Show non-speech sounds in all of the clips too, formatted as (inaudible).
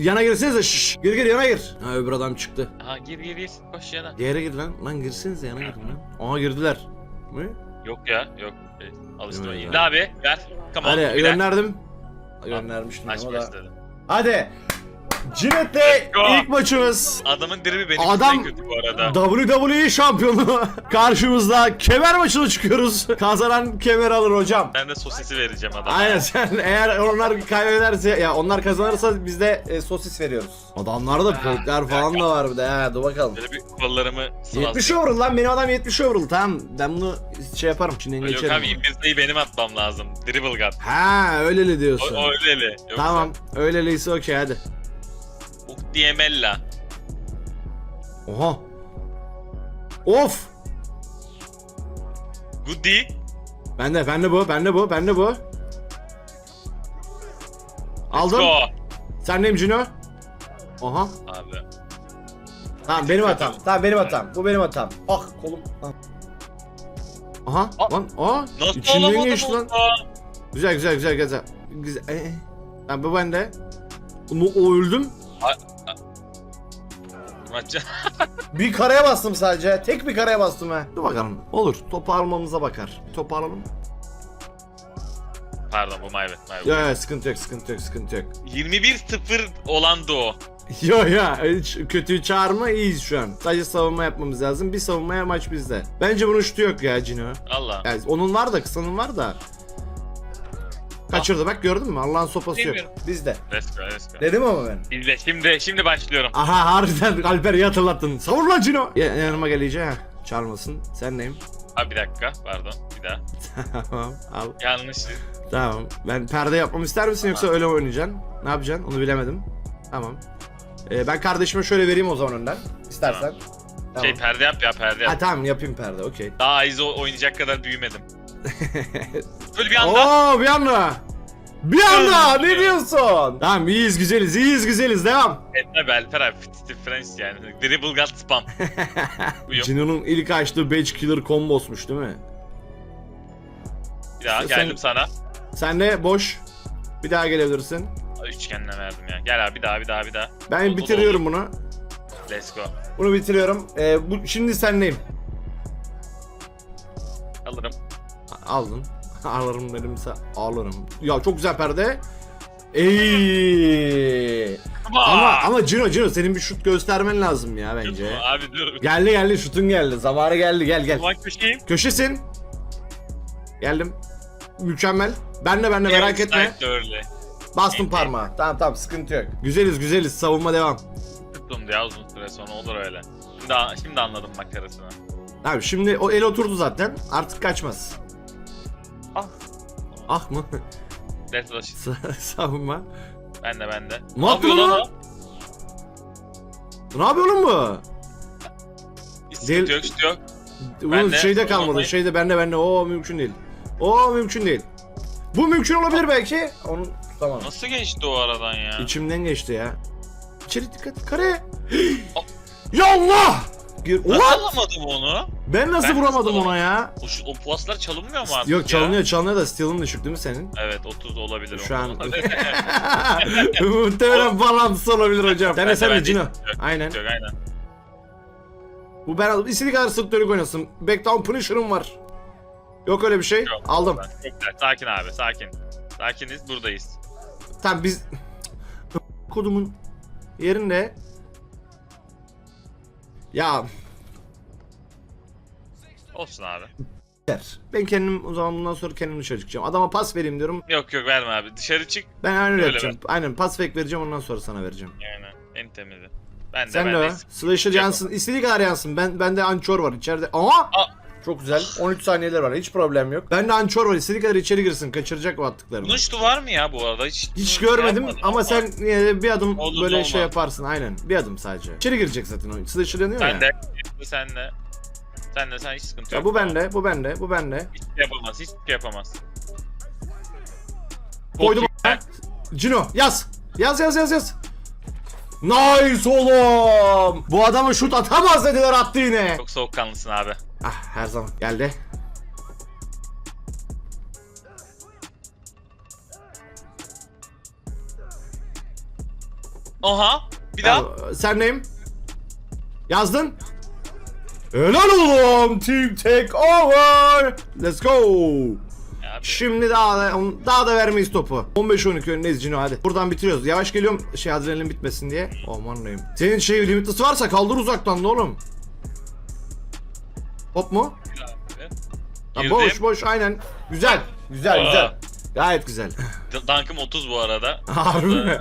Yana girsenize şşş. Gir gir yana gir. Ha öbür adam çıktı. Aha gir gir gir. Koş yana. Diğere gir lan. Lan girsenize yana girin lan. Aha girdiler. Mi? Yok ya yok. Evet, ya. İlla abi ver. On. Hadi gönderdim. Göndermiştim Maç ama da. Hadi. Cinet'le go. ilk maçımız. Adamın dribi benim Adam- kötü bu arada. WWE şampiyonu (laughs) karşımızda kemer maçına çıkıyoruz. Kazanan kemer alır hocam. Ben de sosisi vereceğim adama. Aynen sen eğer onlar kaybederse ya onlar kazanırsa biz de e, sosis veriyoruz. Adamlarda perkler falan da var bir de ha dur bakalım. Böyle bir kollarımı 70 sıvazlayayım. overall lan benim adam 70 overall tamam ben bunu şey yaparım içinden Yok geçerim. abi invirteyi benim atmam lazım. Dribble gun. Ha öyleli O, diyorsun. o öyleli. Yoksa Tamam öyleliyse okey hadi. Ukdiyemella. Oha. Of. Goody. Bende bende bu bende bu bende bu. Aldım. Go. Sendeyim Cino. Oha. Abi. Tamam benim hatam. Tamam benim hatam. Bu benim hatam. Ah kolum. Ah. Aha Aa. lan aa Nasıl içinden geçti lan. Güzel güzel güzel güzel. Güzel. Ee, ee. Tamam bu bende. Onu o öldüm. (laughs) Bir karaya bastım sadece. Tek bir karaya bastım ha. Dur bakalım. Olur. Toparlamamıza bakar. Toparlanın. Pardon bu my bad. Ya ya sıkıntı yok sıkıntı yok sıkıntı yok. 21-0 olandı o. (laughs) Yo ya hiç kötüyü çağırma iyiyiz şu an. Sadece savunma yapmamız lazım. Bir savunmaya maç bizde. Bence bunun şutu yok ya Cino. Allah. Yani onun var da kısanın var da. Kaçırdı bak gördün mü? Allah'ın sopası yok. Bilmiyorum. Bizde. Let's go, let's go. Dedim ama ben. Şimdi, şimdi, şimdi başlıyorum. Aha harbiden Alper iyi hatırlattın. Savur lan Cino. Ya, yanıma gel iyice ha. Çağırmasın. Sen neyim? Abi bir dakika, pardon. Bir daha. (laughs) tamam al. Yanlış. Tamam. Ben perde yapmamı ister misin yoksa öyle mi oynayacaksın? Ne yapacaksın? Onu bilemedim. Tamam. Ee, ben kardeşime şöyle vereyim o zaman önden. İstersen. Tamam. Şey perde yap ya perde Ha yap. tamam yapayım perde okey. Daha Aizo oynayacak kadar büyümedim. (laughs) Böyle bir anda. Oo bir anda. Bir anda ne diyorsun? Tamam iyiyiz güzeliz iyiyiz güzeliz devam. Etme be Alper abi. Steve French yani. Dribble got spam. (laughs) Buyur. Cino'nun ilk açtığı Badge Killer kombosmuş değil mi? Bir daha Sen- geldim sana. Sen de boş. Bir daha gelebilirsin. Üçgenle verdim ya. Gel abi bir daha bir daha bir daha. Ben Oldu, bitiriyorum bunu. Let's go. Bunu bitiriyorum. Ee, bu, şimdi senleyim. Alırım. Aldın. (laughs) Alırım dedimse alırım. Ya çok güzel perde. Ey. Ama ama Cino Cino senin bir şut göstermen lazım ya bence. Abi dur. Geldi geldi şutun geldi. Zamanı geldi gel gel. Ulan köşeyim. Köşesin. Geldim. Mükemmel. Ben de ben de merak etme. Öyle. Bastım parmağı. Tamam tamam sıkıntı yok. Güzeliz güzeliz. Savunma devam. Tuttum ya uzun süre sonra olur öyle. Şimdi, şimdi anladım makarasını. Abi şimdi o el oturdu zaten. Artık kaçmaz. Ah. Ah mı? Go. Sa- Savunma. Ben de ben de. Ne yapıyor lan? o? Ne yapıyor oğlum bu? Değil- sıkıntı yok, sıkıntı yok. Bunun de, şeyde kalmadı. zaman- Şeyde bende bende. O mümkün değil. O mümkün değil. Bu mümkün olabilir belki. Onu tutamam. Nasıl geçti o aradan ya? İçimden geçti ya. İçeri dikkat. Kare. Oh. (gasps) ya Allah! Gir. Nasıl What? alamadım onu? Ben nasıl Ben vuramadım ona ya? O, şu- o paslar çalınmıyor mu artık Yok çalınıyor çalınıyor da steal'ın düşük değil mi senin? Evet 30 olabilir. Şu an (laughs) (laughs) muhtemelen bağlantısı olabilir hocam. Sen de sen de. Cino. Aynen. Yok aynen. Bu ben aldım. İstediği kadar sırt dönük oynasın. Backdown Punisher'ım var. Yok öyle bir şey. Yok, Aldım. Ben-. Sakin abi sakin. Sakiniz buradayız. Tamam biz... Kodumun yerinde... Ya Olsun abi. der. Ben kendim o zaman bundan sonra kendim dışarı çıkacağım. Adama pas vereyim diyorum. Yok yok verme abi. Dışarı çık. Ben öyle Öyle yapacağım. Aynen pas fake vereceğim ondan sonra sana vereceğim. Yani en temizi. Ben de Sen ben de de. yansın. İstediği kadar yansın. Ben bende ançor var içeride. Ama Aa! çok güzel. 13 saniyeler var. Hiç problem yok. Bende ançor var. İstediği kadar içeri girsin. Kaçıracak o attıklarını. Bunun şutu var mı ya bu arada? Hiç, Hiç şey görmedim yapmadım ama sen yine de bir adım Olur, böyle olmaz. şey yaparsın. Aynen. Bir adım sadece. İçeri girecek zaten o. Slasher yanıyor ya. Sen de. Sen de. Sen de sen hiç sıkıntı Ya yok. bu bende, bu bende, bu bende. Hiç şey yapamaz. Hiç şey yapamaz. Koydum. Cino yaz. Yaz yaz yaz yaz. Nice oğlum. Bu adamı şut atamaz dediler attı yine. Çok soğukkanlısın abi. Ah her zaman geldi. Aha. Bir daha. Sen neyim? Yazdın? Helal oğlum. Team take over. Let's go. Abi, Şimdi daha da, daha da vermeyiz topu. 15-12 önündeyiz Cino hadi. Buradan bitiriyoruz. Yavaş geliyorum şey adrenalin bitmesin diye. Aman neyim. Senin şey limitlisi varsa kaldır uzaktan da oğlum. Hop mu? Ha, boş boş aynen. Güzel. Güzel Aa. güzel. Gayet güzel. D- Dunk'ım 30 bu arada. (laughs) Harbi mi?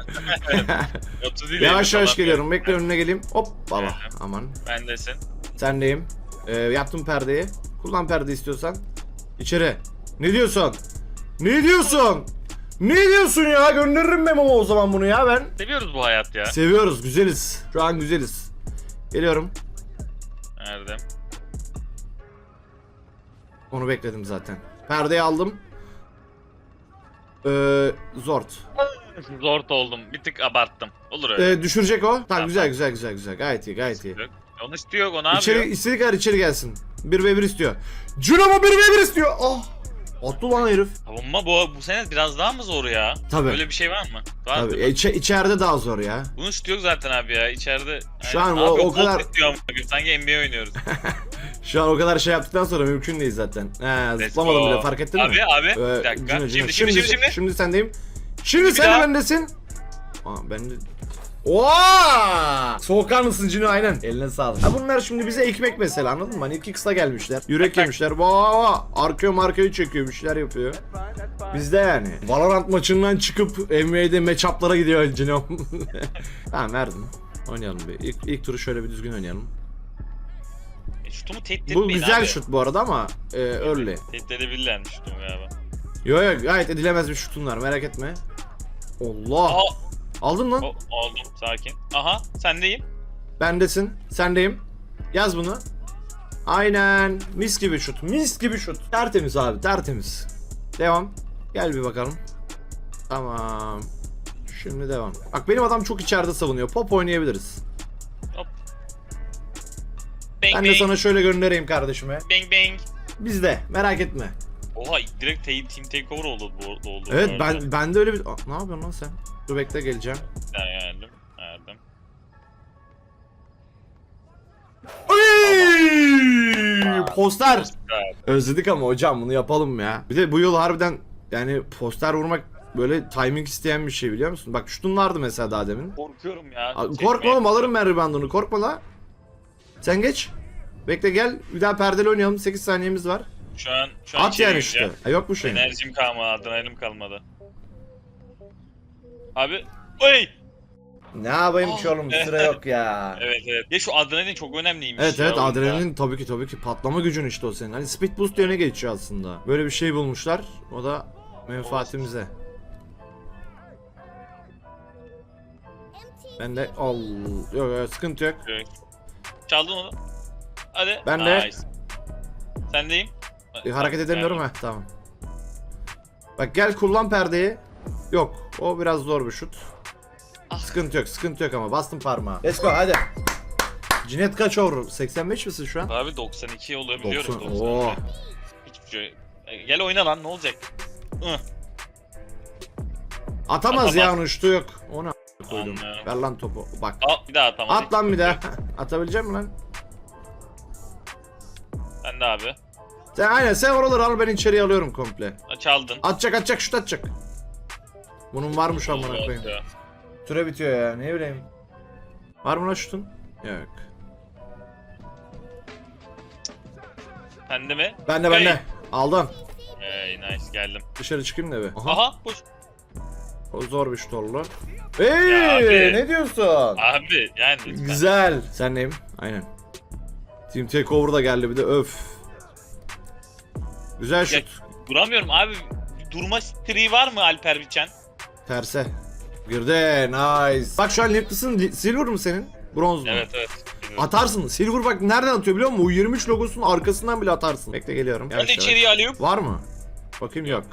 30 (laughs) değil. Yavaş yavaş geliyorum. Bekle önüne geleyim. Hop bala. Aman. Bendesin. Sendeyim. Ee, yaptım perdeyi. Kullan perde istiyorsan. İçeri. Ne diyorsun? Ne diyorsun? Ne diyorsun ya? Gönderirim Memo'ma o zaman bunu ya ben. Seviyoruz bu hayat ya. Seviyoruz, güzeliz. Şu an güzeliz. Geliyorum. Nerede? Onu bekledim zaten. Perdeyi aldım. Ee, zort. Zor oldum. Bir tık abarttım. Olur öyle. Ee, düşürecek o. Tamam, Tamam. güzel güzel güzel güzel. Gayet iyi gayet iyi. Yok. Onu istiyor o ne İçeri, yapıyor? istediği kadar içeri gelsin. 1v1 istiyor. Cunamo 1v1 istiyor. Ah. Attı lan herif. Savunma bu, bu sene biraz daha mı zor ya? Tabii. Böyle bir şey var mı? Var Tabii. değil mi? içeride daha zor ya. Bunu istiyor zaten abi ya içeride. Şu an o- yapıyor? o kadar- Colt istiyor koyayım. Sanki NBA oynuyoruz. (laughs) Şu an o kadar şey yaptıktan sonra mümkün değil zaten. He, Let's zıplamadım go. bile fark ettin abi, mi? Abi Ee, bir dakika. Cino, Cino. Şimdi, şimdi, şimdi, şimdi. Sendeyim. Şimdi sen daha. de bendesin. Aa ben de... Oha! Soğukar mısın Cino aynen. Eline sağlık. Ha bunlar şimdi bize ekmek mesela anladın mı? Hani iki kısa gelmişler. Yürek yemişler. Vaa! Arkaya markayı çekiyor bir şeyler yapıyor. Bizde yani. Valorant maçından çıkıp NBA'de matchup'lara gidiyor Cino. (laughs) tamam verdim. Oynayalım bir. İlk, ilk turu şöyle bir düzgün oynayalım. E, Şutumu tehdit Bu etmeyin güzel abi. şut bu arada ama e, early. Tehdit edebilirler şutumu galiba. Yo yo gayet edilemez bir şutun var merak etme. Allah. Aha Aldın mı? o, oldum sakin. Aha sendeyim. Bendesin. Sendeyim. Yaz bunu. Aynen. Mis gibi şut. Mis gibi şut. Tertemiz abi tertemiz. Devam. Gel bir bakalım. Tamam. Şimdi devam. Bak benim adam çok içeride savunuyor. Pop oynayabiliriz. Bang Ben de bang. sana şöyle göndereyim kardeşime. Bang bang. Bizde. Merak etme. Oha direkt te- team takeover oldu bu oldu. Evet bu arada. ben ben de öyle bir... Aa, ne yapıyorsun lan sen? Dur bekle geleceğim. Ben geldim. Geldim. Poster. Özledik ama hocam bunu yapalım ya. Bir de bu yıl harbiden yani poster vurmak böyle timing isteyen bir şey biliyor musun? Bak şutun vardı mesela daha demin. Korkuyorum ya. Aa, çekmeye. Korkma oğlum alırım ben reboundunu korkma la. Sen geç. Bekle gel bir daha perdeli oynayalım 8 saniyemiz var. Şu an şu an At içeri yani gireceğim. şutu. Ha, yok bu şey. Enerjim kalmadı, adrenalim kalmadı. Abi, oy! Ne yapayım ki oğlum (laughs) sıra yok ya. Evet evet. Ya şu adrenalin çok önemliymiş Evet ya evet oyunda. adrenalin tabii ki tabii ki patlama gücün işte o senin. Hani speed boost yerine geçiyor aslında. Böyle bir şey bulmuşlar. O da menfaatimize. Ben de al yok yok sıkıntı yok. Çaldın onu. Hadi. Ben de. Nice. Sendeyim. E, hareket edemiyorum ha tamam. Bak gel kullan perdeyi. Yok o biraz zor bir şut. Ah. Sıkıntı yok sıkıntı yok ama bastım parmağı. Let's go hadi. Cinet kaç over? 85 misin şu an? Abi 92 olabiliyorum. 90. 90. Oo. Hiçbir şey. E, Gel oyna lan ne olacak? Hı. Atamaz Atamaz. ya onun şutu yok. Onu a- koydum. Anlıyorum. Ver lan topu. Bak. Al bir daha atamadım. At lan bir daha. (laughs) Atabilecek misin lan? Sen de abi. Sen aynen sen oraları al ben içeriye alıyorum komple. Çaldın. Atacak atacak şut atacak. Bunun varmış amına koyayım. Süre bitiyor ya ne bileyim. Var mı lan şutun? Yok. Sende mi? Ben de ben de. Hey. Aldım. Hey nice geldim. Dışarı çıkayım da bir. Aha. Aha boş. O zor bir şut oldu. Hey, Ya abi. ne diyorsun? Abi yani lütfen. Güzel. Sen neyim? Aynen. Team Takeover da geldi bir de öf. Güzel şut. Duramıyorum abi. Durma tri var mı Alper Biçen? Terse. Girdi. Nice. Bak şu an Lipton silver mı senin? Bronz mu? Evet evet. Atarsın. Silver bak nereden atıyor biliyor musun? U23 logosunun arkasından bile atarsın. Bekle geliyorum. Yavaş de yavaş. içeriye alıyorum. Var mı? Bakayım yok.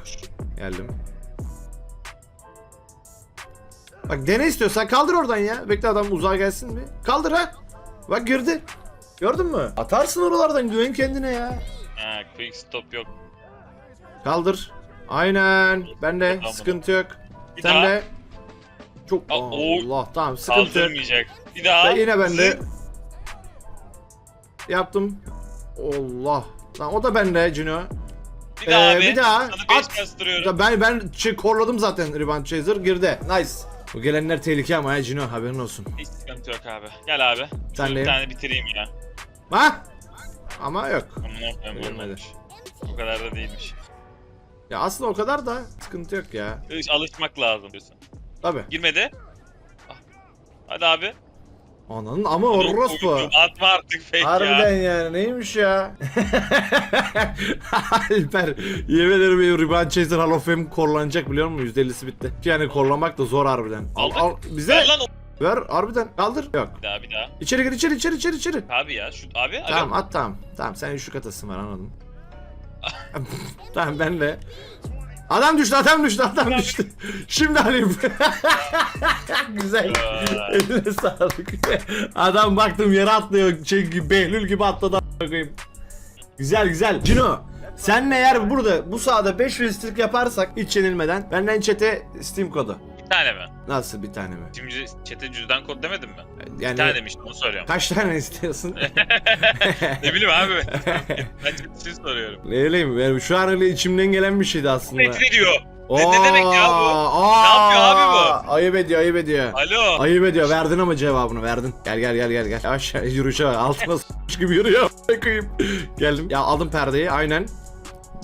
Geldim. Bak dene istiyorsan kaldır oradan ya. Bekle adam uzağa gelsin bir. Kaldır ha. Bak girdi. Gördün mü? Atarsın oralardan güven kendine ya. Ha quick stop yok. Kaldır. Aynen. Ben de Tamam. sıkıntı yok. Bir Sen daha. de. Çok Aa, o- Allah tamam sıkıntı yok. Kaldırmayacak. Bir daha. Ben yine bende. Yaptım. Allah. Lan o da bende Cino. Bir daha Ee, abi. bir daha. Sana At. 5 bastırıyorum. Ya Ben ben şey, korladım zaten Rebound Chaser girdi. Nice. Bu gelenler tehlike ama ya Cino haberin olsun. Hiç sıkıntı yok abi. Gel abi. Sen Şunu de. bir tane bitireyim ya. Ha? Ama yok. Aman okuyayım Gelmedi. olmamış. O kadar da değilmiş. Ya aslında o kadar da sıkıntı yok ya. Hiç Alışmak lazım diyorsun. Tabi. Girmedi. Ah. Hadi abi. Ananın ama orospu. Atma artık fake Harbiden ya. yani neymiş ya? (laughs) Alper yemin ederim benim Rebound Chaser Hall of Fame korlanacak biliyor musun? %50'si bitti. Yani korlamak da zor harbiden. Al Aldık. al bize Ver lan o. ver harbiden kaldır. Yok. Bir daha bir daha. İçeri gir içeri içeri içeri içeri. Abi ya şu abi. alo. Tamam at tamam. Tamam sen şu katasın var anladım. (laughs) tamam ben de. Adam düştü adam düştü adam düştü. Şimdi alayım. (laughs) Güzel. Eline sağlık. Adam baktım yere atlıyor. Şey gibi Behlül gibi atladı koyayım. Güzel güzel. Cino Senle eğer burada bu sahada 5 restrik yaparsak hiç yenilmeden benden çete Steam kodu. Bir tane mi? Nasıl bir tane mi? Şimdi çete cüzdan kod demedim mi? Bir Yani tane demiştim onu soruyorum. kaç tane istiyorsun? (laughs) ne bileyim abi. ben çetesini soruyorum. ne bileyim yani şu an öyle içimden gelen bir şeydi aslında. Ne diyor? Ne- ne demek ya bu? Aa, Ne yapıyor abi bu? Ayıp ediyor ayıp ediyor. Alo. Ayıp ediyor verdin ama cevabını verdin. Gel gel gel gel gel. Yavaş yürüyüşe bak. Altına s**mış (laughs) gibi yürüyor. Koyayım. Geldim. Ya aldım perdeyi aynen.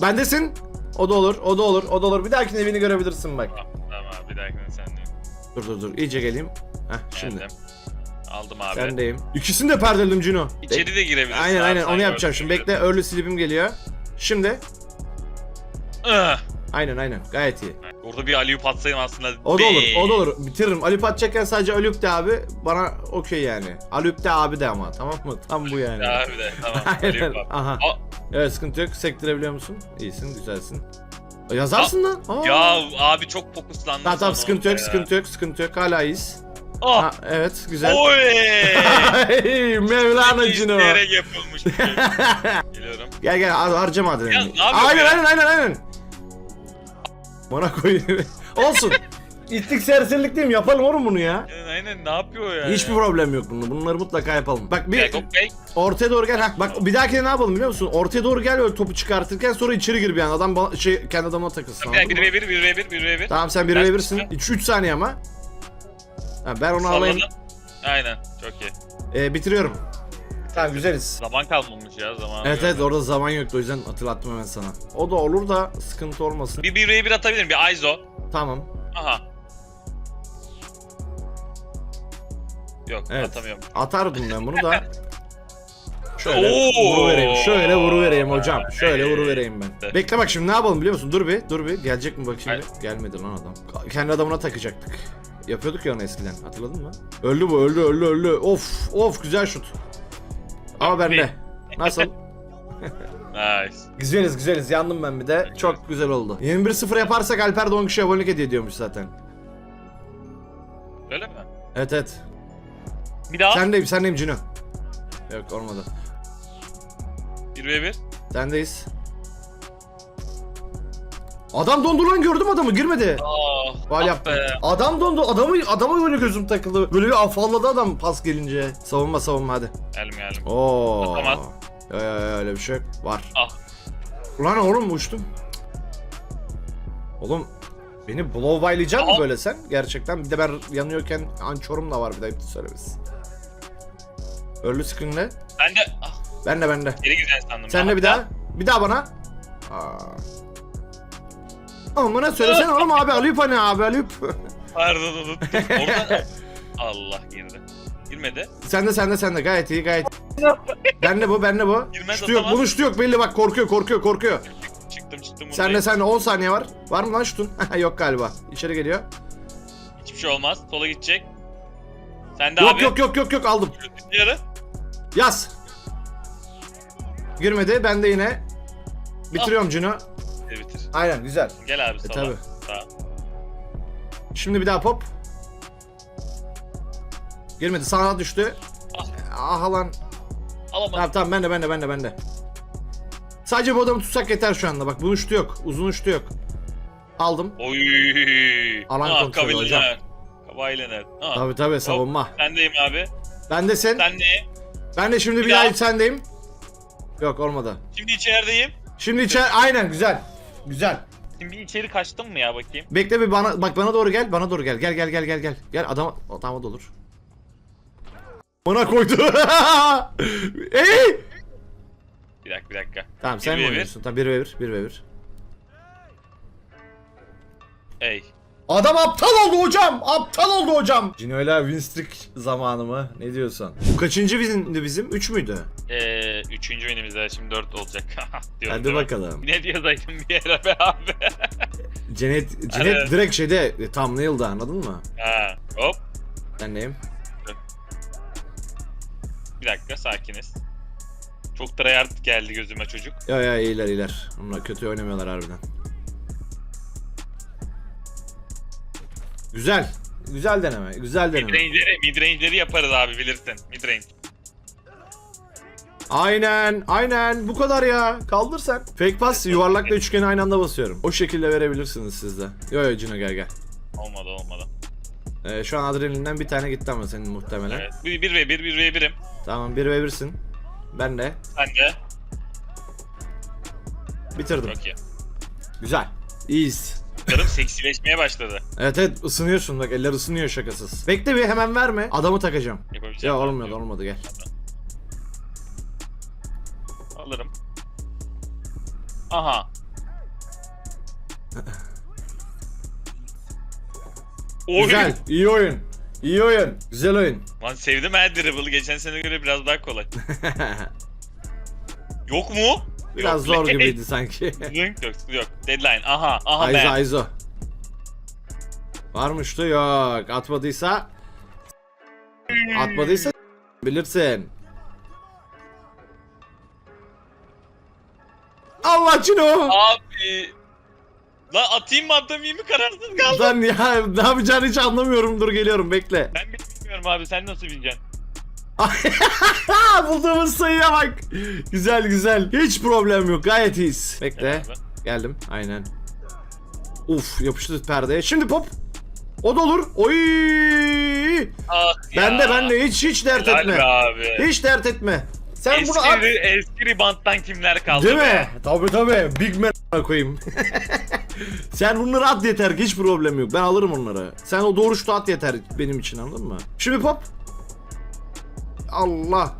Bendesin. O da olur, o da olur, o da olur. Bir dahakine evini görebilirsin bak. Abi bir dahakine sendeyim. Dur dur dur. İyice geleyim. Heh şimdi. Geldim. Aldım abi. Sendeyim. İkisini de perdeledim Cino. İçeri de girebilirsin. Aynen abi, aynen onu yapacağım şimdi. Bekle early sleep'im geliyor. Şimdi. Ah! Aynen aynen gayet iyi. Orada bir Aliyu patsayım aslında. O da olur, o da olur. Bitiririm. Ali Patçakken sadece Alüp de abi. Bana okey yani. Alüp de abi de ama tamam mı? Tam bu yani. Abi de tamam. (laughs) Aynen. Aha. Aa, Evet sıkıntı yok. Sektirebiliyor musun? İyisin, güzelsin. Yazarsın lan. Aa. ya abi çok fokuslandım. Tamam tamam sıkıntı yok, ya. sıkıntı yok, sıkıntı yok. Hala iyiyiz. Ah! Ha, evet güzel. Oy! Mevlana Cino. İsteyerek yapılmış. bir şey. (laughs) Geliyorum. Gel gel har harcama Ya, ne yapıyor Aynen ya? aynen aynen aynen. Bana koy. (laughs) Olsun. İttik serserilik değil mi? Yapalım oğlum bunu ya. Aynen aynen ne yapıyor ya? Hiçbir problem yok bunda. Bunları mutlaka yapalım. Bak bir ortaya doğru gel. Ha, bak bir dahakine ne yapalım biliyor musun? Ortaya doğru gel öyle topu çıkartırken sonra içeri gir bir an. Adam şey kendi adamına takılsın. Bir anladın mı? 1 v 1 1 v 1 1 v 1. Tamam sen 1 ve 1'sin. 3 saniye ama. Ha, ben onu alayım. Aynen çok iyi. Ee, bitiriyorum. Tamam güzeliz. Zaman kalmamış ya zaman. Evet evet orada zaman yoktu o yüzden hatırlattım hemen sana. O da olur da sıkıntı olmasın. Bir 1 v 1 atabilirim bir Aizo. Tamam. Aha. Yok Evet. atamıyorum. Atardım ben bunu da. (laughs) Şöyle Oo. vuru vereyim. Şöyle vuru vereyim hocam. Şöyle vuru vereyim ben. Bekle bak şimdi ne yapalım biliyor musun? Dur bir, dur bir. Gelecek mi bak şimdi? Hayır. Gelmedi lan adam. Kendi adamına takacaktık. Yapıyorduk ya onu eskiden. Hatırladın mı? Öldü bu, öldü, öldü, öldü. Of, of güzel şut. Ama bende. Nasıl? (laughs) Nice. güzeliz, güzeliz. Yandım ben bir de. Çok güzel oldu. 21-0 yaparsak Alper de 10 kişi abonelik hediye ediyormuş zaten. Öyle mi? Evet evet. Bir daha. Sendeyim, sendeyim Cino. Yok olmadı. 1 v 1. Sendeyiz. Adam dondu lan gördüm adamı girmedi. Aa. Faal ah yaptım. be. Adam dondu. Adamı adama böyle gözüm takıldı. Böyle bir afalladı adam pas gelince. Savunma savunma hadi. Geldim geldim. Oo. Atamaz. Ya, ya, ya, öyle bir şey. Var. Ah. Ulan oğlum uçtum. Oğlum beni blowbaylayacaksın mı böyle sen? Gerçekten bir de ben yanıyorken ançorum da var bir de ayıp söylemesi. Ölü screen'le. Ben de ah, Ben de ben de. geri gireceksin sandım. Sen de bir daha. Bir daha bana. Aa. Amına söylesene (laughs) oğlum abi Alüp hani abi Alüp. (laughs) Pardon unuttum. Oradan Allah girdi. Girmedi. Sen de sen de sen de gayet iyi gayet. (laughs) ben de bu ben de bu. Girmez Şutu yok atamaz. bunun şutu yok belli bak korkuyor korkuyor korkuyor. Çıktım çıktım Sen de sen de 10 saniye var. Var mı lan şutun? (laughs) yok galiba. İçeri geliyor. Hiçbir şey olmaz. Sola gidecek. Sen de Yok abi. yok yok yok yok aldım. Yarı. Yaz. Girmedi ben de yine. Bitiriyorum Cino. Bitir bitir. Aynen güzel. Gel abi E sola. tabi. Sağ. Şimdi bir daha pop. Girmedi sana düştü. Aha lan. Alamadım. Tamam tamam ben de ben de ben de ben de. Sadece bu adamı tutsak yeter şu anda. Bak bunun şutu yok. Uzun şutu yok. Aldım. Oy. Alan Ah, kontrolü kabul hocam. eder. Vaylener. Aa, Tabi tabi savunma. Sendeyim abi. Ben de sen. Sen ne? Ben de şimdi bir, Bir ay sendeyim. Yok olmadı. Şimdi içerideyim. Şimdi içer aynen güzel. Güzel. Şimdi içeri kaçtım mı ya bakayım? Bekle bir bana bak bana doğru gel. Bana doğru gel. Gel gel gel gel gel. Gel adam adama da olur. Bana koydu. (laughs) Ey! Bir dakika bir dakika. Tamam sen mi oynuyorsun? Tamam 1 ve 1. 1 ve 1. Ey. Adam aptal oldu hocam. Aptal oldu hocam. Cino'yla win streak zamanı mı? Ne diyorsun? Bu kaçıncı windi bizim? 3 müydü? Ee, üçüncü benim şimdi dört olacak. (laughs) Diyorum Hadi bakalım. Ne diyor dayım bir yere be abi. (laughs) Cenet, Cenet Evet. direkt şeyde e, thumbnail'da anladın mı? ha, hop. Ben neyim? Bir dakika sakiniz. Çok tryhard geldi gözüme çocuk. Ya ya iyiler iyiler. Onlar kötü oynamıyorlar harbiden. Güzel. Güzel deneme. Güzel deneme. Midrange'leri, midrange'leri yaparız abi bilirsin. Midrange. Aynen. Aynen. Bu kadar ya. Kaldır sen. Fake pass yuvarlakla üçgeni aynı anda basıyorum. O şekilde verebilirsiniz siz de. Yo yo Cino gel gel. Olmadı olmadı. Ee, şu an adrenalinden bir tane gitti ama senin muhtemelen. Evet. 1 bir ve 1 1 ve 1'im. Tamam 1 ve 1'sin. Ben de. Sen de. Bitirdim. Çok iyi. Güzel. İyiyiz. Karım seksileşmeye başladı. (laughs) Evet evet ısınıyorsun bak eller ısınıyor şakasız. Bekle bir hemen verme. Adamı takacağım. Yapabileceğim. Ya ben. olmuyor olmadı gel. Alırım. Aha. Oy. Güzel. iyi oyun. İyi oyun. Güzel oyun. Lan sevdim her dribble'ı. Geçen sene göre biraz daha kolay. (laughs) Yok mu? Biraz Yok. zor gibiydi sanki. (laughs) Yok, yok. Deadline. Aha, aha Aizo ben. Aizo. Varmıştı yok. Atmadıysa Atmadıysa (laughs) bilirsin. Allah Cino. Abi. Lan atayım mı atamayayım mı kararsız kaldım. Lan ya ne yapacağını hiç anlamıyorum. Dur geliyorum bekle. Ben bilmiyorum abi sen nasıl bileceksin? (laughs) Bulduğumuz sayıya bak. Güzel güzel. Hiç problem yok. Gayet iyiyiz. Bekle. Gel abi. Geldim. Aynen. Uf yapıştı perdeye. Şimdi pop. O da olur. Oy! Ah Ben de ya. ben de hiç hiç dert Helal etme. be abi. Hiç dert etme. Sen eski, bunu at. eski ribanttan kimler kaldı Değil mi? Tabii tabii. Big man koyayım. (laughs) Sen bunları at yeter ki hiç problem yok. Ben alırım onları. Sen o doğru şutu at yeter benim için anladın mı? Şimdi pop. Allah.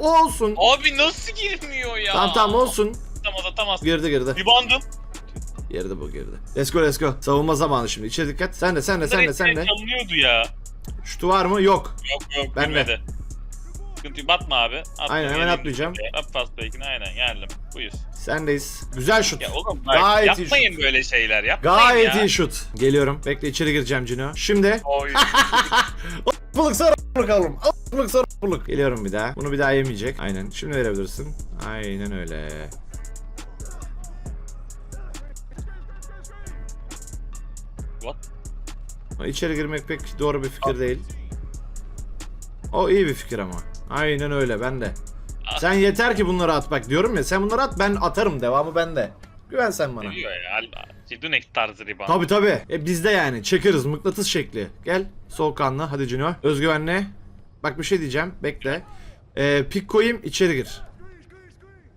O olsun. Abi nasıl girmiyor ya? Tamam tamam olsun. Atamaz atamaz. Girdi girdi. Ribandım. Girdi bu girdi. Let's go let's go. Savunma zamanı şimdi. İçeri dikkat. Sen de sen de sen de sen de. Çalınıyordu ya. Şutu var mı? Yok. Yok yok Ben de. Sıkıntı yok. Batma abi. Atma, Aynen, hemen geleyim atmayacağım. şuraya. At fast break'ini aynen geldim. Buyur. Sendeyiz. Güzel şut. Ya oğlum bak, Gayet iyi yapmayın şut. böyle şeyler yapmayın Gayet ya. iyi şut. Geliyorum. Bekle içeri gireceğim Cino. Şimdi. (laughs) Oy. (laughs) Buluk sonra bakalım. Buluk sonra buluk. Geliyorum bir daha. Bunu bir daha yemeyecek. Aynen. Şimdi verebilirsin. Aynen öyle. What? İçeri girmek pek doğru bir fikir değil. O iyi bir fikir ama. Aynen öyle ben de. Sen yeter ki bunları at bak diyorum ya sen bunları at ben atarım devamı bende. Güven sen bana. Ya. Cidunek tarzı riban. Tabi tabi. E bizde yani çekeriz mıknatıs şekli. Gel soğukkanlı hadi Cino. Özgüvenli. Bak bir şey diyeceğim bekle. E, pik koyayım içeri gir.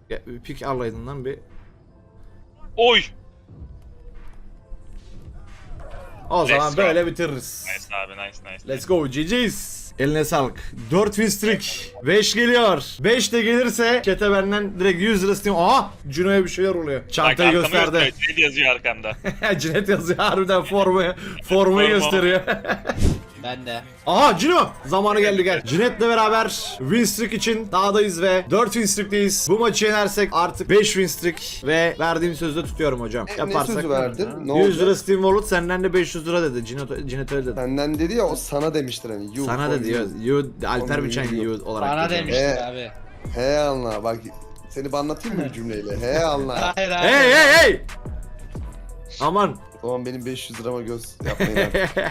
Ya, pik Allah'ın lan bir. Oy. O zaman Let's go. böyle bitiririz. Nice abi nice nice. Let's go GG's. Eline sağlık. 4 win streak. 5 geliyor. 5 de gelirse çete benden direkt 100 lira istiyorum. Aha! Cino'ya bir şeyler oluyor. Bak, Çantayı arkamı gösterdi. Ne yazıyor arkamda? (laughs) Cinet yazıyor harbiden formayı, formayı Forma. gösteriyor. (laughs) Ben de. Aha Cino! Zamanı geldi gel. Cinet'le beraber win streak için dağdayız ve 4 win streak'teyiz. Bu maçı yenersek artık 5 win streak ve verdiğim sözü tutuyorum hocam. E, ne sözü verdin? Ne 100 oldu? lira Steam Wallet senden de 500 lira dedi. Cinet, Cinet öyle dedi. Senden dedi ya o sana demiştir hani. You Sana diyor. you. You, Alper Biçen you. olarak. Bana demiştin Ee, abi. He anla bak seni anlatayım mı bir cümleyle? He anla. (laughs) Hayır abi. Hey hey hey! Aman. O zaman benim 500 lirama göz yapmayın artık. (laughs)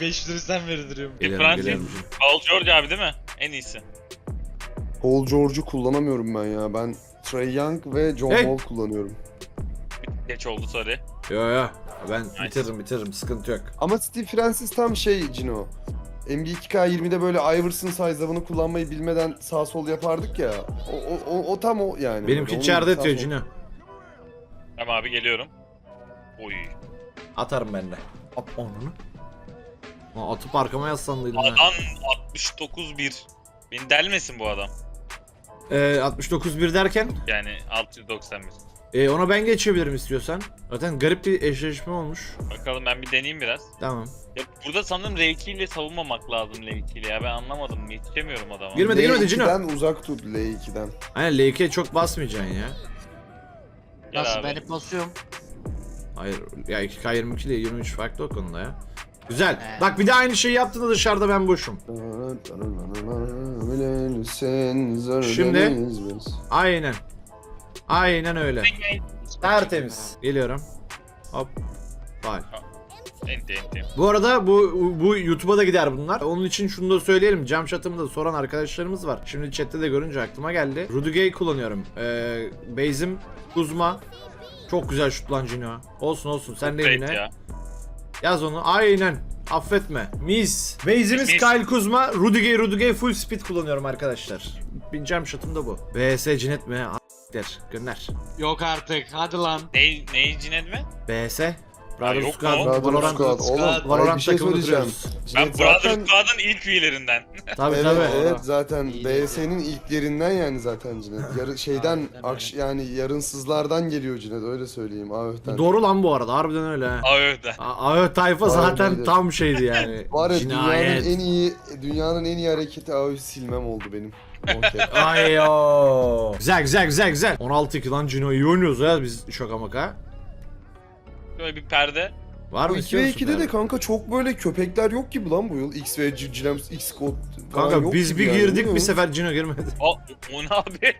500 lira sen verdiriyorum. Geliyorum, Francis. geliyorum. Paul George abi değil mi? En iyisi. Paul George'u kullanamıyorum ben ya. Ben Trey Young ve John Hey. Wall kullanıyorum. Geç oldu sorry. Yo yo. Ben bitiririm bitiririm sıkıntı yok. Ama Steve Francis tam şey Cino. MG2K20'de böyle Iverson size'ını kullanmayı bilmeden sağ sol yapardık ya. O, o, o, o tam o yani. Benimki Böyle, içeride onun sağ sol. Cino. Tamam abi geliyorum. Oy. Atarım ben de. At onu. Aa, atıp arkama yaslandıydım ha. Adam 69-1. Beni delmesin bu adam. Ee, 69 bir derken Yani 691. e, ona ben geçebilirim istiyorsan. Zaten garip bir eşleşme olmuş. Bakalım ben bir deneyeyim biraz. Tamam. Ya burada sanırım R2 ile savunmamak lazım L2 ile ya ben anlamadım yetişemiyorum adama. Girmedi, girmedi Cino. L2'den uzak tut L2'den. Aynen L2'ye çok basmayacaksın ya. Gel Nasıl abi. ben hep basıyorum. Hayır ya 2K22 ile 23 farklı o konuda ya. Güzel. He. Bak bir de aynı şeyi yaptığında dışarıda ben boşum. Şimdi- Aynen. Aynen öyle. Tertemiz. Geliyorum. Hop. Bye. Enti enti. Bu arada bu bu YouTube'a da gider bunlar. Onun için şunu da söyleyelim. Cam şatımı da soran arkadaşlarımız var. Şimdi chatte de görünce aklıma geldi. Rudigay kullanıyorum. Ee, base'im Kuzma. Çok güzel şut lan Cino. Olsun olsun. Sen de yine. ya. Yaz onu. Aynen. Affetme. Mis. Base'imiz Mis. Kyle Kuzma. Rudigay Rudigay full speed kullanıyorum arkadaşlar. Cam şatım da bu. BS cinet mi? A**ler. Gönder. Yok artık hadi lan. Ney, neyi cinet mi? BS. Brother yok Squad. mu? Brother Valorant. Squad. Oğlum Squad. Valorant bir şey takımını söyleyeceğim. kuruyoruz. Ben Brother zaten- Squad'ın ilk üyelerinden. (laughs) Tabii Evet, tabii. evet zaten İyi. BS'nin ilklerinden yani zaten Cinet. Yarı, şeyden Aynen akş, yani yarınsızlardan geliyor Cinet öyle söyleyeyim AÖF'ten. Doğru lan bu arada. Harbiden öyle. ha. Aa evet de. A- AÖ tayfa Aynen zaten öyle. tam şeydi yani. Var ya Cinayet. dünyanın en iyi dünyanın en iyi hareketi AÖF silmem oldu benim. Okey. (laughs) Ay yo. Güzel güzel güzel güzel. 16-2 lan Cino iyi oynuyoruz ya biz şaka maka. Böyle bir perde. Var Bu mı 2 istiyor ve musun? 2'de de kanka çok böyle köpekler yok gibi lan bu yıl. X ve C- Cilems X Code falan Kanka yok biz gibi bir yani, girdik bir sefer Cino girmedi. O, o ne abi?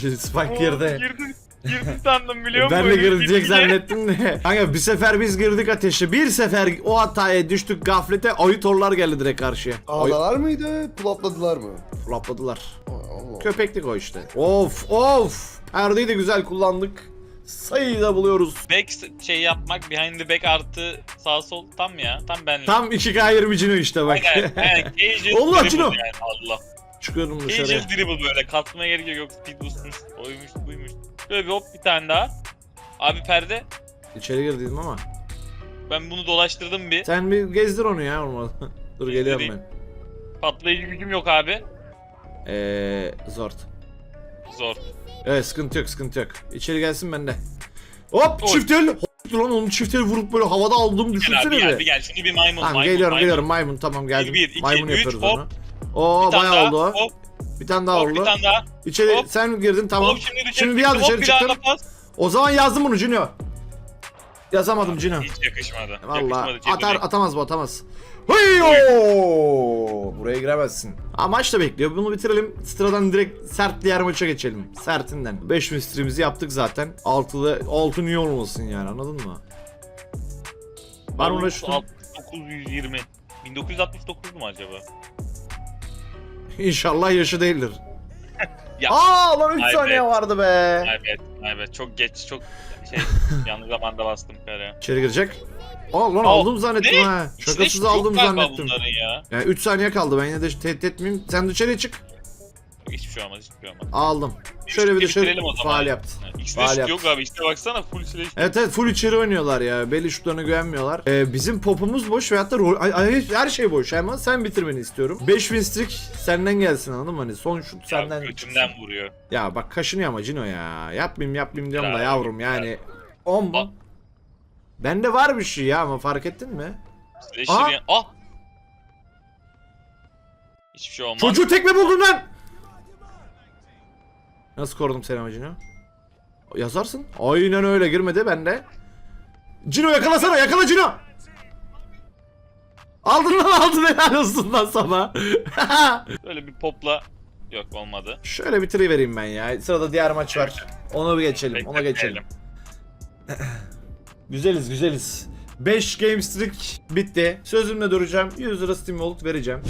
Şu (laughs) Spike girdi. Girdim, girdim sandım biliyor musun? Ben de girecek zannettim de. Kanka bir sefer biz girdik ateşe. Bir sefer o hataya düştük gaflete. Ayıtorlar geldi direkt karşıya. Ay Ağdalar mıydı? Pulapladılar mı? flapladılar. Allah. Köpeklik o işte. Of of. Perdeyi de güzel kullandık. Sayıda buluyoruz. Back şey yapmak behind the back artı sağ sol tam ya. Tam benlik. Tam 2K20 Cino işte bak. Aynen. aynen. (laughs) Casual Allah Cino. Yani, Allah. Çıkıyorum dışarıya. Casual dribble böyle katmaya gerek yok. Speed boost'muş. Oymuş buymuş. Böyle bir hop bir tane daha. Abi perde. İçeri girdim ama. Ben bunu dolaştırdım bir. Sen bir gezdir onu ya olmadı. (laughs) Dur geliyorum Gezdireyim. ben. Patlayıcı gücüm yok abi. Eee zort. Zor. Evet sıkıntı yok sıkıntı yok. İçeri gelsin bende. Hop Oy. çift el. Hop, lan onu çift el vurup böyle havada aldığımı Gel düşünsene abi gel bir bir. gel. Şimdi bir maymun. Tamam maymun, geliyorum maymun. geliyorum maymun tamam geldim. Bir, bir, iki, maymun üç, yapıyoruz hop. onu. Oo Bir tane bayağı daha, oldu o. Hop, Bir tane daha hop, bir oldu. tane daha. İçeri hop. sen girdin tamam. Hop şimdi dışarı Şimdi bir daha çıktım, dışarı hop, daha çıktım. O zaman yazdım bunu Cino. Yazamadım Cino. Hiç yakışmadı. Valla Yakışmadı. Atar atamaz bu atamaz. Hıyyo! Buraya giremezsin. Ha maç da bekliyor. Bunu bitirelim. Sıradan direkt sert diğer maça geçelim. Sertinden. 5 streamimizi yaptık zaten. 6'da 6 niye olmasın yani anladın mı? Var mı Vallahi şu? 6920. 1969 mu acaba? (laughs) İnşallah yaşı değildir. Ya. Aa lan 3 Ay saniye vardı be. Evet, evet. Çok geç, çok şey (laughs) yanlış zamanda bastım kare. İçeri girecek. Aa lan Aa, aldım zannettim ne? ha. İçinde Şakasız yok aldım galiba zannettim. bunların ya. Yani 3 saniye kaldı ben yine de tehdit etmeyeyim. Sen dışarıya çık. Hiçbir şey olmaz, hiçbir şey olmaz. Aldım. Şöyle bir dışarı Bitirelim o zaman. faal yaptı. X Faal Flash yaptı. yok abi işte baksana full slash. Evet evet full içeri oynuyorlar ya. Belli şutlarına güvenmiyorlar. Ee, bizim popumuz boş ve hatta rol- ay, ay, her şey boş ama sen bitirmeni istiyorum. 5 win streak senden gelsin anladın mı? Hani son şut Ya, senden. götümden vuruyor. Ya bak kaşınıyor ama Cino ya. Yapmayayım yapmayayım diyorum da Ya, yavrum yani. 10 Aa. mu? Bende var bir şey ya ama fark ettin mi? Aa. bir... Ah! Hiçbir şey olmaz. Çocuğu tekme buldun lan! Nasıl korudum seni ama Cino? Yazarsın. Aynen öyle girmedi bende. Cino yakalasana yakala Cino! Aldın lan aldın helal olsun lan sana. (laughs) Böyle bir popla... Yok olmadı. Şöyle bitirivereyim ben ya. Sırada diğer maç var. Onu bir geçelim. Ona geçelim. (laughs) Güzeliz güzeliz. 5 game streak bitti. Sözümle duracağım. 100 lira Steam Wallet vereceğim.